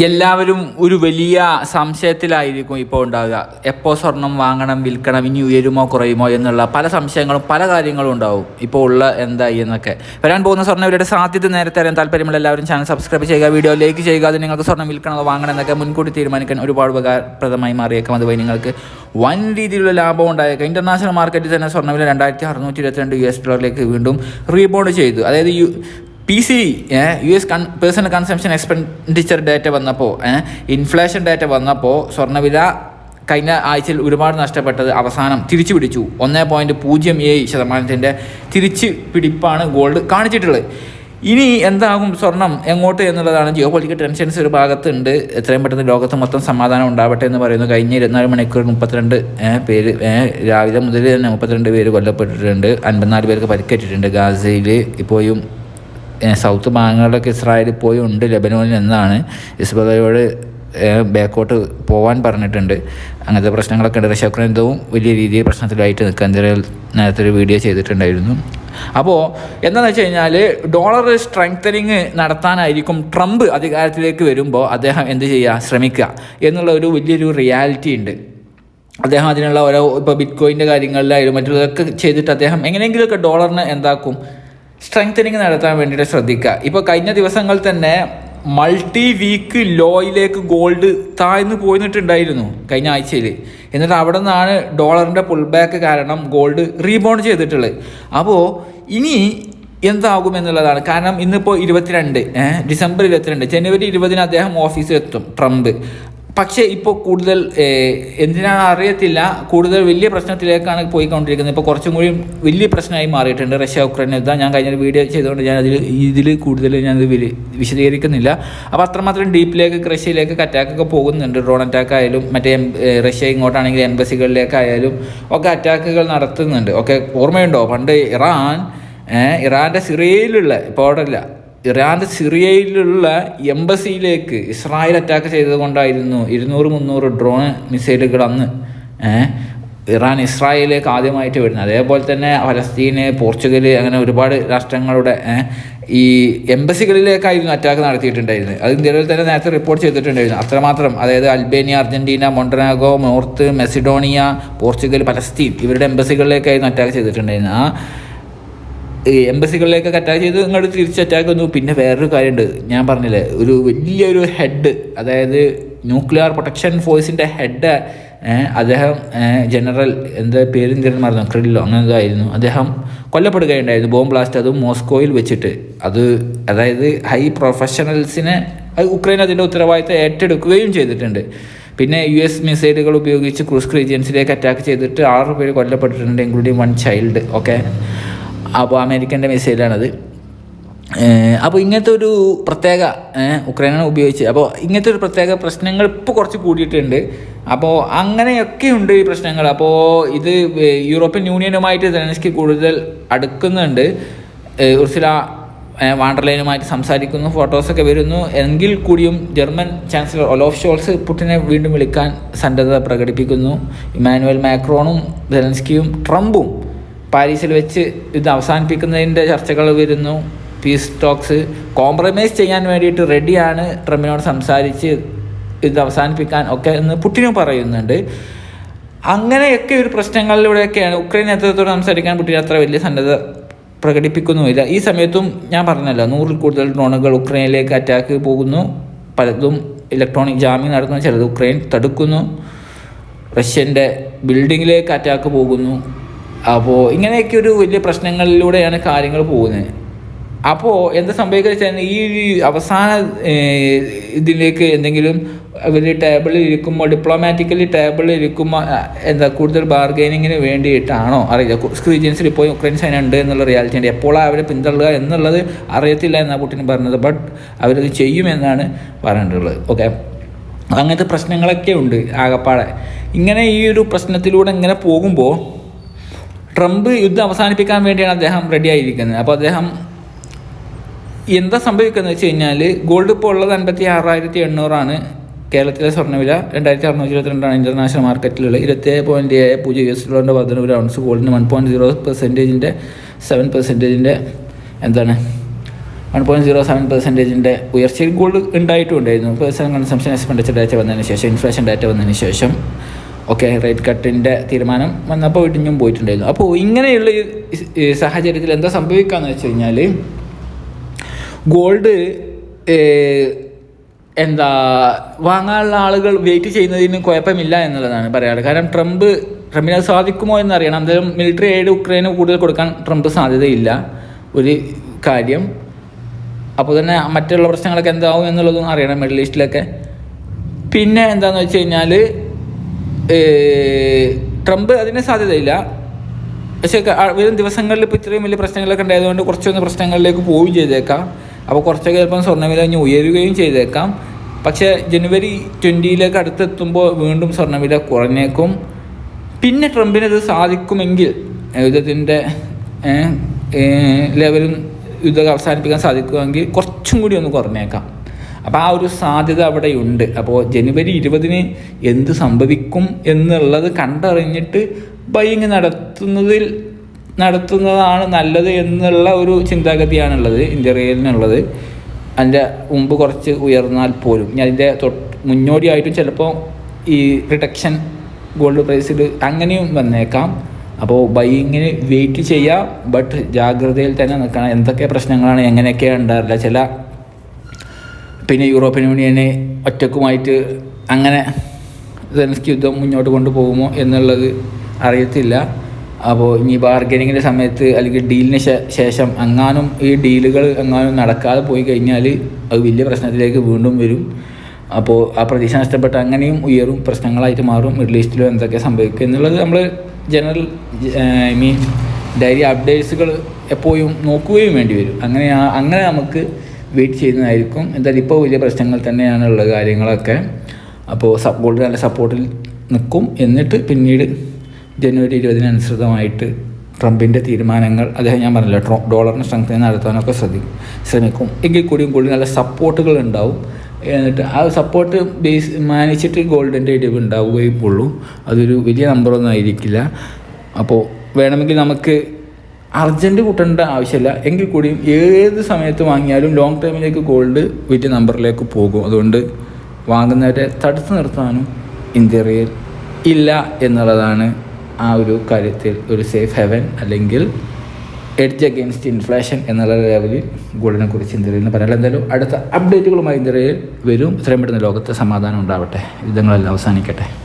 എല്ലാവരും ഒരു വലിയ സംശയത്തിലായിരിക്കും ഇപ്പോൾ ഉണ്ടാവുക. എപ്പോൾ സ്വർണം വാങ്ങണം വിൽക്കണം ഇനി ഉയരുമോ കുറയുമോ എന്നുള്ള പല സംശയങ്ങളും പല കാര്യങ്ങളും ഉണ്ടാവും. ഇപ്പോൾ ഉള്ള എന്തായി എന്നൊക്കെ. വരാൻ പോകുന്ന സ്വർണ വിലയുടെ സാധ്യത നേരത്തെ അറിയാൻ താല്പര്യമുള്ള എല്ലാവരും ചാനൽ സബ്സ്ക്രൈബ് ചെയ്യുക വീഡിയോ ലൈക്ക് ചെയ്യുക അത് നിങ്ങൾക്ക് സ്വർണം വിൽക്കണമോ വാങ്ങണം എന്നൊക്കെ മുൻകൂട്ടി തീരുമാനിക്കാൻ ഒരുപാട് ഉപകാരപ്രദമായി മാറിയേക്കാം. അതുവഴി നിങ്ങൾക്ക് വൻ രീതിയിലുള്ള ലാഭം ഉണ്ടായേക്കാം. ഇന്റർനാഷണൽ മാർക്കറ്റിൽ തന്നെ സ്വർണവില രണ്ടായിരത്തി അറുന്നൂറ്റി ഇരുപത്തിരണ്ട് യു എസ് ഡോളറിലേക്ക് വീണ്ടും റീബോണ്ട് ചെയ്തു. അതായത് U P C U S con personal consumption expenditure data വന്നപ്പോൾ ഇൻഫ്ലേഷൻ ഡാറ്റ വന്നപ്പോൾ സ്വർണവില കഴിഞ്ഞ ആഴ്ചയിൽ ഒരുപാട് നഷ്ടപ്പെട്ടത് അവസാനം തിരിച്ചു പിടിച്ചു. ഒന്ന് പോയിന്റ് പൂജ്യം ഏഴ് ശതമാനത്തിന്റെ തിരിച്ച് പിടിപ്പാണ് ഗോൾഡ് കാണിച്ചിട്ടുള്ളത്. ഇനി എന്താകും സ്വർണം എങ്ങോട്ട് എന്നുള്ളതാണ് ജിയോ പൊളിറ്റിക്കൽ ടെൻഷൻസ് ഒരു ഭാഗത്തുണ്ട്. എത്രയും പെട്ടെന്ന് ലോകത്ത് മൊത്തം സമാധാനം ഉണ്ടാവട്ടെ എന്ന് പറയുന്നു. കഴിഞ്ഞ ഇരുപത്തിനാല് മണിക്കൂർ മുപ്പത്തിരണ്ട് പേര് രാവിലെ മുതൽ തന്നെ മുപ്പത്തിരണ്ട് പേര് കൊല്ലപ്പെട്ടിട്ടുണ്ട്. അൻപത്തിനാല് പേർക്ക് പരിക്കേറ്റിട്ടുണ്ട്. ഗാസയിൽ ഇപ്പോഴും സൗത്ത് ഭാഗങ്ങളിലൊക്കെ ഇസ്രായേൽ പോയി ഉണ്ട് ലെബനോനിൽ എന്നാണ് ഇസ്ബലയോട് ബാക്കോട്ട് പോകാൻ പറഞ്ഞിട്ടുണ്ട്. അങ്ങനത്തെ പ്രശ്നങ്ങളൊക്കെ ഉണ്ട്. റഷ്യ വലിയ രീതിയിൽ പ്രശ്നത്തിലായിട്ട് എന്തെങ്കിലും നേരത്തെ ഒരു വീഡിയോ ചെയ്തിട്ടുണ്ടായിരുന്നു. അപ്പോൾ എന്താണെന്ന് വെച്ച് കഴിഞ്ഞാൽ ഡോളർ സ്ട്രെങ്തനിങ് നടത്താനായിരിക്കും ട്രംപ് അധികാരത്തിലേക്ക് വരുമ്പോൾ അദ്ദേഹം എന്ത് ചെയ്യുക? ശ്രമിക്കുക എന്നുള്ള ഒരു വലിയൊരു റിയാലിറ്റി ഉണ്ട്. അദ്ദേഹം അതിനുള്ള ഓരോ ഇപ്പോൾ ബിറ്റ് കോയിന്റെ കാര്യങ്ങളിലായാലും മറ്റുള്ളതൊക്കെ ചെയ്തിട്ട് അദ്ദേഹം എങ്ങനെയെങ്കിലുമൊക്കെ ഡോളറിന് എന്താക്കും? സ്ട്രെങ്തനിങ് നടത്താൻ വേണ്ടിയിട്ട് ശ്രദ്ധിക്കുക. ഇപ്പോൾ കഴിഞ്ഞ ദിവസങ്ങൾ തന്നെ മൾട്ടി വീക്ക് ലോയിലേക്ക് ഗോൾഡ് താഴ്ന്നു പോയിട്ടുണ്ടായിരുന്നു കഴിഞ്ഞ ആഴ്ചയിൽ എന്നിട്ട് അവിടെ നിന്നാണ് ഡോളറിന്റെ പുൾ ബാക്ക് കാരണം ഗോൾഡ് റീബൗണ്ട് ചെയ്തിട്ടുള്ളത്. അപ്പോൾ ഇനി എന്താകും എന്നുള്ളതാണ്. കാരണം ഇന്നിപ്പോൾ ഇരുപത്തിരണ്ട് ഡിസംബർ ഇരുപത്തിരണ്ട് ജനുവരി ഇരുപതിന് അദ്ദേഹം ഓഫീസിൽ എത്തും ട്രംപ്. പക്ഷേ ഇപ്പോൾ കൂടുതൽ എന്തിനാണ് അറിയത്തില്ല. കൂടുതൽ വലിയ പ്രശ്നത്തിലേക്കാണ് പോയിക്കൊണ്ടിരിക്കുന്നത്. ഇപ്പോൾ കുറച്ചും കൂടി വലിയ പ്രശ്നമായി മാറിയിട്ടുണ്ട് റഷ്യ ഉക്രൈൻ യുദ്ധം ഞാൻ കഴിഞ്ഞൊരു വീഡിയോ ചെയ്തുകൊണ്ട് ഞാൻ അതിൽ ഇതിൽ കൂടുതൽ ഞാനത് വിശദീകരിക്കുന്നില്ല. അപ്പോൾ അത്രമാത്രം ഡീപ്പിലേക്ക് റഷ്യയിലേക്ക് അറ്റാക്കൊക്കെ പോകുന്നുണ്ട്. ഡ്രോൺ അറ്റാക്ക് ആയാലും മറ്റേ റഷ്യ ഇങ്ങോട്ടാണെങ്കിൽ എംബസികളിലേക്കായാലും ഒക്കെ അറ്റാക്കുകൾ നടത്തുന്നുണ്ട്. ഒക്കെ ഓർമ്മയുണ്ടോ? പണ്ട് ഇറാൻ ഇറാന്റെ സിറിയയിലുള്ള ഇപ്പോൾ അവിടെ ഇല്ല ഇറാന്റെ സിറിയയിലുള്ള എംബസിയിലേക്ക് ഇസ്രായേൽ അറ്റാക്ക് ചെയ്തത് കൊണ്ടായിരുന്നു ഇരുന്നൂറ് മുന്നൂറ് ഡ്രോൺ മിസൈലുകൾ അന്ന് ഇറാൻ ഇസ്രായേലിലേക്ക് ആദ്യമായിട്ട് വരുന്നത്. അതേപോലെ തന്നെ ഫലസ്തീന് പോർച്ചുഗൽ അങ്ങനെ ഒരുപാട് രാഷ്ട്രങ്ങളുടെ ഈ എംബസികളിലേക്കായിരുന്നു അറ്റാക്ക് നടത്തിയിട്ടുണ്ടായിരുന്നത്. അത് ഇന്ത്യയിൽ തന്നെ നേരത്തെ റിപ്പോർട്ട് ചെയ്തിട്ടുണ്ടായിരുന്നു. അത്രമാത്രം അതായത് Albania Argentina Montenegro North Macedonia Portugal Palestine ഇവരുടെ എംബസികളിലേക്കായിരുന്നു അറ്റാക്ക് ചെയ്തിട്ടുണ്ടായിരുന്നത്. ആ എംബസികളിലേക്കൊക്കെ അറ്റാക്ക് ചെയ്ത് ഇങ്ങോട്ട് തിരിച്ച് അറ്റാക്ക് വന്നു. പിന്നെ വേറൊരു കാര്യമുണ്ട് ഞാൻ പറഞ്ഞില്ലേ ഒരു വലിയൊരു ഹെഡ് അതായത് ന്യൂക്ലിയർ പ്രൊട്ടക്ഷൻ ഫോഴ്സിന്റെ ഹെഡ് അദ്ദേഹം ജനറൽ എന്താ പേരും തിരുന്ന് മറന്നു ക്രില്ലോ അങ്ങനെ എന്തോ ആയിരുന്നു അദ്ദേഹം കൊല്ലപ്പെടുകയുണ്ടായിരുന്നു ബോംബ് ബ്ലാസ്റ്റ് അതും മോസ്കോയിൽ വെച്ചിട്ട്. അത് അതായത് ഹൈ പ്രൊഫഷണൽസിനെ ഉക്രൈൻ അതിന്റെ ഉത്തരവാദിത്തം ഏറ്റെടുക്കുകയും ചെയ്തിട്ടുണ്ട്. പിന്നെ യു എസ് മിസൈലുകൾ ഉപയോഗിച്ച് ക്രൂസ് റീജിയൻസിലേക്ക് അറ്റാക്ക് ചെയ്തിട്ട് ആറ് പേര് കൊല്ലപ്പെട്ടിട്ടുണ്ട് ഇൻക്ലൂഡിങ് വൺ ചൈൽഡ് ഓക്കെ അപ്പോൾ അമേരിക്കന്റെ മിസൈലാണത്. അപ്പോൾ ഇങ്ങനത്തെ ഒരു പ്രത്യേക ഉക്രൈനാണ് ഉപയോഗിച്ച് അപ്പോൾ ഇങ്ങനത്തെ ഒരു പ്രത്യേക പ്രശ്നങ്ങൾ ഇപ്പോൾ കുറച്ച് കൂടിയിട്ടുണ്ട്. അപ്പോൾ അങ്ങനെയൊക്കെയുണ്ട് ഈ പ്രശ്നങ്ങൾ. അപ്പോൾ ഇത് യൂറോപ്യൻ യൂണിയനുമായിട്ട് സെലൻസ്കി കൂടുതൽ അടുക്കുന്നുണ്ട്. ഉർസില വാണ്ടർലൈനുമായിട്ട് സംസാരിക്കുന്നു ഫോട്ടോസൊക്കെ വരുന്നു. എങ്കിൽ കൂടിയും ജർമ്മൻ ചാൻസലർ ഒലോഫ് ഷോൾസ് പുട്ടിനെ വീണ്ടും വിളിക്കാൻ സന്നദ്ധത പ്രകടിപ്പിക്കുന്നു. ഇമാനുവൽ മാക്രോണും സെലൻസ്കിയും ട്രംപും പാരീസിൽ വെച്ച് ഇത് അവസാനിപ്പിക്കുന്നതിന്റെ ചർച്ചകൾ വരുന്നു. പീസ് ടോക്സ് കോംപ്രമൈസ് ചെയ്യാൻ വേണ്ടിയിട്ട് റെഡിയാണ് ട്രംപിനോട് സംസാരിച്ച് ഇത് അവസാനിപ്പിക്കാൻ ഒക്കെ എന്ന് പുട്ടിനും പറയുന്നുണ്ട്. അങ്ങനെയൊക്കെ ഒരു പ്രശ്നങ്ങളിലൂടെയൊക്കെയാണ് ഉക്രൈൻ നേതൃത്വത്തോട് സംസാരിക്കാൻ പുട്ടിൻ അത്ര വലിയ സന്നദ്ധ പ്രകടിപ്പിക്കുന്നുമില്ല. ഈ സമയത്തും ഞാൻ പറഞ്ഞല്ലോ നൂറിൽ കൂടുതൽ ഡ്രോണുകൾ ഉക്രൈനിലേക്ക് അറ്റാക്ക് പോകുന്നു. പലതും ഇലക്ട്രോണിക് ജാമ്യം നടത്തുന്നു ചിലത് ഉക്രൈൻ തടുക്കുന്നു. റഷ്യന്റെ ബിൽഡിങ്ങിലേക്ക് അറ്റാക്ക് പോകുന്നു. അപ്പോൾ ഇങ്ങനെയൊക്കെ ഒരു വലിയ പ്രശ്നങ്ങളിലൂടെയാണ് കാര്യങ്ങൾ പോകുന്നത്. അപ്പോൾ എന്താ സംഭവിക്കുക വെച്ചാൽ ഈ അവസാന ഇതിലേക്ക് എന്തെങ്കിലും അവർ ടേബിളിൽ ഇരിക്കുമ്പോൾ ഡിപ്ലോമാറ്റിക്കലി ടേബിളിൽ ഇരിക്കുമ്പോൾ എന്താ കൂടുതൽ ബാർഗൈനിങ്ങിന് വേണ്ടിയിട്ടാണോ? അറിയില്ല. സ്ക്രീജൻസിൽ ഇപ്പോൾ യുക്രൈൻ സൈന ഉണ്ട് എന്നുള്ള റിയാലിറ്റി ഉണ്ട്. എപ്പോഴാണ് അവരെ പിന്തള്ളുക എന്നുള്ളത് അറിയത്തില്ല എന്നാണ് പുട്ടിൻ പറഞ്ഞത്. ബട്ട് അവരത് ചെയ്യുമെന്നാണ് പറഞ്ഞിട്ടുള്ളത്. ഓക്കെ അങ്ങനത്തെ പ്രശ്നങ്ങളൊക്കെ ഉണ്ട് ആകപ്പാടെ. ഇങ്ങനെ ഈ ഒരു പ്രശ്നത്തിലൂടെ ഇങ്ങനെ പോകുമ്പോൾ ട്രംപ് യുദ്ധം അവസാനിപ്പിക്കാൻ വേണ്ടിയാണ് അദ്ദേഹം റെഡി ആയിരിക്കുന്നത്. അപ്പോൾ അദ്ദേഹം എന്താ സംഭവിക്കുന്നത് വെച്ച് കഴിഞ്ഞാൽ ഗോൾഡ് ഇപ്പോൾ ഉള്ളത് അൻപത്തി ആറായിരത്തി എണ്ണൂറാണ് കേരളത്തിലെ സ്വർണവില. രണ്ടായിരത്തി അറുന്നൂറ്റി ഇരുപത്തിരണ്ടാണ് ഇന്റർനാഷണൽ മാർക്കറ്റിലുള്ള ഇരുപത്തേഴ് പോയിന്റ് ഏഴ് പൂജ്യം യു എസ് ഡോളറിന്റെ ഒരു ഔൺസ് ഗോൾഡിന് വൺ പോയിന്റ് സീറോ പെർസെന്റേജിന്റെ സെവൻ പെർസെന്റേജിന്റെ എന്താണ്? വൺ പോയിന്റ് സീറോ സെവൻ പെർസെന്റേജിന്റെ ഉയർച്ചയിൽ ഗോൾഡ് ഉണ്ടായിട്ടുണ്ടായിരുന്നു. പേഴ്സണൽ കൺസംഷൻ എക്സ്പെൻഡിച്ചർ ഡാറ്റ വന്നതിന് ശേഷം ഇൻഫ്ലേഷൻ ഡാറ്റ വന്നതിന് ശേഷം. ഓക്കെ റേറ്റ് കട്ടിന്റെ തീരുമാനം വന്നപ്പോൾ ഇടിഞ്ഞും പോയിട്ടുണ്ടായിരുന്നു. അപ്പോൾ ഇങ്ങനെയുള്ള സാഹചര്യത്തിൽ എന്താ സംഭവിക്കുകയെന്ന് വെച്ച് കഴിഞ്ഞാൽ ഗോൾഡ് എന്താ വാങ്ങാനുള്ള ആളുകൾ വെയിറ്റ് ചെയ്യുന്നതിന് കുഴപ്പമില്ല എന്നുള്ളതാണ് പറയാറ്. കാരണം ട്രംപ് ട്രംപിന് അത് സാധിക്കുമോ എന്നറിയണം. എന്തായാലും മിലിറ്ററി എയ്ഡ് ഉക്രൈന് കൂടുതൽ കൊടുക്കാൻ ട്രംപ് സാധ്യതയില്ല. ഒരു കാര്യം. അപ്പോൾ തന്നെ മറ്റുള്ള പ്രശ്നങ്ങളൊക്കെ എന്താവും എന്നുള്ളതും അറിയണം മിഡിൽ ഈസ്റ്റിലൊക്കെ പിന്നെ എന്താണെന്ന് വെച്ച് കഴിഞ്ഞാൽ ട്രംപ് അതിന് സാധ്യതയില്ല. പക്ഷേ വരും ദിവസങ്ങളിൽ ഇപ്പോൾ ഇത്രയും വലിയ പ്രശ്നങ്ങളൊക്കെ ഉണ്ടായതുകൊണ്ട് കുറച്ചൊന്ന് പ്രശ്നങ്ങളിലേക്ക് പോവുകയും ചെയ്തേക്കാം. അപ്പോൾ കുറച്ചൊക്കെ ചിലപ്പം സ്വർണവില ഇനി ഉയരുകയും ചെയ്തേക്കാം. പക്ഷേ ജനുവരി ട്വന്റിയിലേക്ക് അടുത്തെത്തുമ്പോൾ വീണ്ടും സ്വർണവില കുറഞ്ഞേക്കും. പിന്നെ ട്രംപിന് ഇത് സാധിക്കുമെങ്കിൽ യുദ്ധത്തിന്റെ ലെവലും യുദ്ധം അവസാനിപ്പിക്കാൻ സാധിക്കുമെങ്കിൽ കുറച്ചും കൂടി ഒന്ന് കുറഞ്ഞേക്കാം. അപ്പോൾ ആ ഒരു സാധ്യത അവിടെയുണ്ട്. അപ്പോൾ ജനുവരി ഇരുപതിന് എന്ത് സംഭവിക്കും എന്നുള്ളത് കണ്ടറിഞ്ഞിട്ട് ബൈങ് നടത്തുന്നതിൽ നടത്തുന്നതാണ് നല്ലത് എന്നുള്ള ഒരു ചിന്താഗതിയാണുള്ളത് ഇന്ത്യ റെയിലിനുള്ളത് അതിന്റെ മുമ്പ് കുറച്ച് ഉയർന്നാൽ പോലും. ഞാൻ അതിന്റെ മുന്നോടിയായിട്ടും ചിലപ്പോൾ ഈ റിഡക്ഷൻ ഗോൾഡ് പ്രൈസിൽ അങ്ങനെയും വന്നേക്കാം. അപ്പോൾ ബൈയിങ്ങിന് വെയിറ്റ് ചെയ്യാം. ബട്ട് ജാഗ്രതയിൽ തന്നെ നിൽക്കണം. എന്തൊക്കെ പ്രശ്നങ്ങളാണ് എങ്ങനെയൊക്കെയാണ് ഉണ്ടാവില്ല ചില പിന്നെ യൂറോപ്യൻ യൂണിയനെ ഒറ്റക്കുമായിട്ട് അങ്ങനെ സെലൻസ്കി യുദ്ധം മുന്നോട്ട് കൊണ്ടുപോകുമോ എന്നുള്ളത് അറിയത്തില്ല. അപ്പോൾ ഇനി ബാർഗനിങ്ങിന്റെ സമയത്ത് അല്ലെങ്കിൽ ഡീലിന് ശേഷം അങ്ങാനും ഈ ഡീലുകൾ എങ്ങാനും നടക്കാതെ പോയി കഴിഞ്ഞാൽ അത് വലിയ പ്രശ്നത്തിലേക്ക് വീണ്ടും വരും. അപ്പോൾ ആ പ്രതീക്ഷ നഷ്ടപ്പെട്ട് അങ്ങനെയും ഉയരും പ്രശ്നങ്ങളായിട്ട് മാറും മിഡിൽ ഈസ്റ്റിലും എന്തൊക്കെ സംഭവിക്കും എന്നുള്ളത് നമ്മൾ ജനറൽ ഐ മീൻ ഡയറി അപ്ഡേറ്റ്സുകൾ എപ്പോഴും നോക്കുകയും വേണ്ടി വരും. അങ്ങനെ അങ്ങനെ നമുക്ക് വെയിറ്റ് ചെയ്യുന്നതായിരിക്കും. എന്തായാലും ഇപ്പോൾ വലിയ പ്രശ്നങ്ങൾ തന്നെയാണുള്ള കാര്യങ്ങളൊക്കെ. അപ്പോൾ സപ്പോർട്ട് നല്ല സപ്പോർട്ടിൽ നിൽക്കും. എന്നിട്ട് പിന്നീട് ജനുവരി ഇരുപതിനനുസൃതമായിട്ട് ട്രംപിന്റെ തീരുമാനങ്ങൾ അദ്ദേഹം ഞാൻ പറഞ്ഞില്ല ട്രോ ഡോളറിന് സ്ട്രെങ്ത് നടത്താനൊക്കെ ശ്രദ്ധിക്കും ശ്രമിക്കും. എങ്കിൽ കൂടിയും ഗോൾഡ് നല്ല സപ്പോർട്ടുകൾ ഉണ്ടാവും. എന്നിട്ട് ആ സപ്പോർട്ട് ബേസ് മാനിച്ചിട്ട് ഗോൾഡിന്റെ ഇടിവ് ഉണ്ടാവുകയും ഉള്ളൂ അതൊരു വലിയ നമ്പറൊന്നും ആയിരിക്കില്ല. അപ്പോൾ വേണമെങ്കിൽ നമുക്ക് അർജന്റ് കൂട്ടേണ്ട ആവശ്യമില്ല. എങ്കിൽ കൂടിയും ഏത് സമയത്ത് വാങ്ങിയാലും ലോങ് ടൈമിലേക്ക് ഗോൾഡ് വലിയ നമ്പറിലേക്ക് പോകും. അതുകൊണ്ട് വാങ്ങുന്നവരെ തടുത്തു നിർത്താനും ഇന്ത്യയിൽ ഇല്ല എന്നുള്ളതാണ് ആ ഒരു കാര്യത്തിൽ ഒരു സേഫ് ഹെവൻ അല്ലെങ്കിൽ എഡ്ജ് അഗെയിൻസ്റ്റ് ഇൻഫ്ലേഷൻ എന്നുള്ള ലെവലിൽ ഗോൾഡിനെ കുറിച്ച് ഇന്ത്യയിൽ എന്ന് പറയാൻ എന്തായാലും അടുത്ത അപ്ഡേറ്റുകളുമായി ഇന്ത്യയിൽ വരും. ഇത്രയും പെട്ടെന്ന് ലോകത്ത് സമാധാനം ഉണ്ടാവട്ടെ. യുദ്ധങ്ങളെല്ലാം അവസാനിക്കട്ടെ.